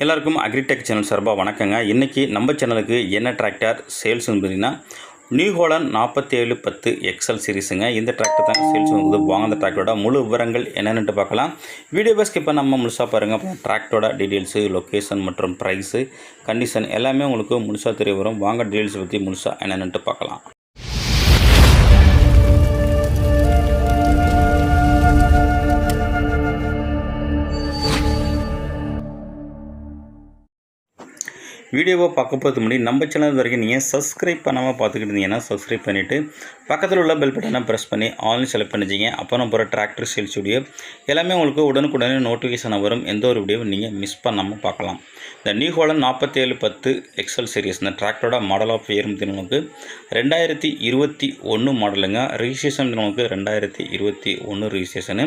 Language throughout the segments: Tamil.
எல்லாருக்கும் அக்ரிடெக் சேனல் சார்பாக வணக்கங்க. இன்றைக்கி நம்ம சேனலுக்கு என்ன டிராக்டர் சேல்ஸ்னு பார்த்தீங்கன்னா நியூ ஹோலன் நாற்பத்தி ஏழு பத்து எக்ஸல் சீரிஸுங்க இந்த டிராக்டர் தான் சேல்ஸ் வந்து வாங்க அந்த டிராக்டரோட முழு விவரங்கள் என்னென்னு பார்க்கலாம். வீடியோ ஸ்கிப் நம்ம முழுசாக பாருங்கள் அப்புறம் டிராக்டரோட டீட்டெயில்ஸு லொக்கேஷன் மற்றும் ப்ரைஸு கண்டிஷன் எல்லாமே உங்களுக்கு முழுசாக தெரிய வரும். வாங்க டீட்டெயில்ஸ் பற்றி முழுசாக என்னென்னு பார்க்கலாம். வீடியோவை பார்க்க போகிறது முன்னாடி நம்ம சேனல் வரைக்கும் நீங்கள் சப்ஸ்கிரைப் பண்ணாமல் பார்த்துக்கிட்டு இருந்தீங்கன்னா சப்ஸ்கிரைப் பண்ணிவிட்டு பக்கத்தில் உள்ள பெல் பட்டனை ப்ரெஸ் பண்ணி ஆன்லைன் செலக்ட் பண்ணிச்சிங்க அப்போ நம்ம போகிற டிராக்டர் சேல்ஸ் வீடியோ எல்லாமே உங்களுக்கு உடனுக்குடனே நோட்டிஃபிகேஷன் வரும். எந்த ஒரு வீடியோவும் நீங்கள் மிஸ் பண்ணாமல் பார்க்கலாம். இந்த நியூ ஹோலன் நாற்பத்தேழு பத்து எக்ஸல் சீரிஸ் இந்த டிராக்டரோட மாடல் ஆஃப் இயர் தினங்களுக்கு ரெண்டாயிரத்தி இருபத்தி ஒன்று மாடலுங்க ரிஜிஸ்ட்ரேஷன் உங்களுக்கு ரெண்டாயிரத்தி இருபத்தி ஒன்று ரிஜிஸ்ட்ரேஷனு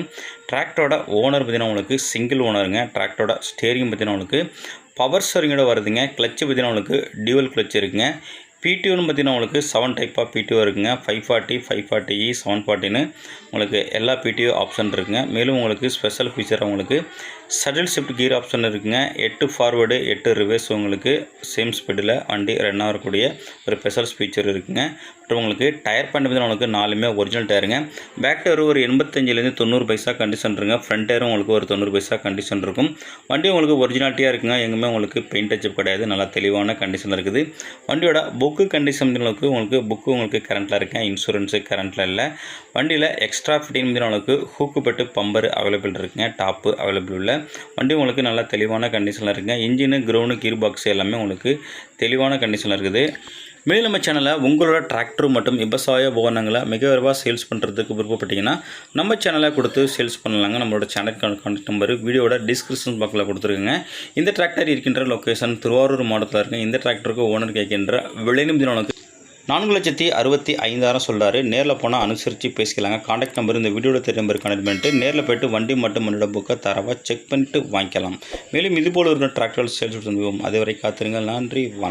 டிராக்டரோட ஓனர் பார்த்தீங்கன்னா உங்களுக்கு சிங்கிள் ஓனருங்க டிராக்டரோட ஸ்டேரிங் பார்த்தீங்கன்னா உங்களுக்கு பவர் ஸ்டரிங்கோட வருதுங்க. கிளச்சு பார்த்தீங்கன்னா உங்களுக்கு டியூவல் கிளச் இருக்குங்க. பிடிஓன்னு பார்த்தீங்கன்னா உங்களுக்கு செவன் டைப் ஆஃப் பிடிஓ இருக்குங்க. Five forty five forty E seven ஃபார்ட்டின்னு உங்களுக்கு எல்லா பிடிஓ ஆப்ஷன் இருக்குங்க. மேலும் உங்களுக்கு ஸ்பெஷல் ஃபீச்சர் உங்களுக்கு சட்டில் ஷிஃப்ட் கீர் ஆப்ஷன் இருக்குங்க. எட்டு ஃபார்வேர்டு எட்டு ரிவர்ஸ் உங்களுக்கு சேம் ஸ்பீடில் வண்டி ரன் ஆகக்கூடிய ஒரு ஸ்பெஷல் ஃபீச்சர் இருக்குங்க. மற்றும் உங்களுக்கு டயர் பண்ணி பார்த்தீங்கன்னா உங்களுக்கு நாலுமே ஒரிஜினல் டயருங்க பேக் டயர் ஒரு எண்பத்தஞ்சிலேருந்து தொண்ணூறு பைசா கண்டிஷன் இருக்குங்க. ஃப்ரண்ட் டயரும் உங்களுக்கு ஒரு தொண்ணூறு பைசா கண்டிஷன் இருக்கும். வண்டி உங்களுக்கு ஒரிஜினாலிட்டியாக இருக்குங்க. எங்குமே உங்களுக்கு பெயிண்ட் டச்சப் கிடையாது. நல்லா தெளிவான கண்டிஷனில் இருக்குது. வண்டியோட புக்கு கண்டிஷன் உங்களுக்கு உங்களுக்கு புக்கு உங்களுக்கு கரண்ட்டில் இருக்கேன் இன்சூரன்ஸு கரண்ட்டில் இல்லை. வண்டியில் எக்ஸ்ட்ரா ஃபிட்டிங் உங்களுக்கு ஹூக்கு பெட்டு பம்பர் அவைலபிள் இருக்குங்க. டாப்பு அவைலபிள் இல்லை வண்டி உங்களுக்கு நல்லா தெளிவான கண்டிஷனில் இருக்குங்க. இன்ஜினு க்ரௌண்டு கீர் பாக்ஸ் எல்லாமே உங்களுக்கு தெளிவான கண்டிஷனில் இருக்குது. மேலும் நம்ம சேனலில் உங்களோட டிராக்டர் மற்றும் விவசாய உபகரணங்களை மிக விரைவாக சேல்ஸ் பண்ணுறதுக்கு விருப்பப்பட்டீங்கன்னா நம்ம சேனலை கொடுத்து சேல்ஸ் பண்ணலாங்க. நம்மளோட சேனல் கான்டாக்ட் நம்பர் வீடியோட டிஸ்கிரிப்ஷன் பாக்ஸில் கொடுத்துருக்குங்க. இந்த டிராக்டர் இருக்கின்ற லொக்கேஷன் திருவாரூர் மாவட்டத்தில் இருக்குங்க இந்த டிராக்டருக்கு ஓனர் கேட்கின்ற விளைநிதி உனக்கு நான்கு லட்சத்தி அறுபத்தி ஐந்தாயிரம் சொல்கிறாரு நேரில் போனால் அனுசரித்து பேசிக்கலாங்க. காண்டாக்ட் நம்பர் இந்த வீடியோவில் தெரிய நம்பர் கனெக்ட் பண்ணிட்டு நேரில் போய்ட்டு வண்டி மட்டும் முன்னோட புக்கை தரவாக செக் பண்ணிட்டு வாங்கிக்கலாம். மேலும் இதுபோல் ஒரு டிராக்டர் சேல்ஸ் சந்திப்போம் அதுவரை காத்திருங்கள். நன்றி. வணக்கம்.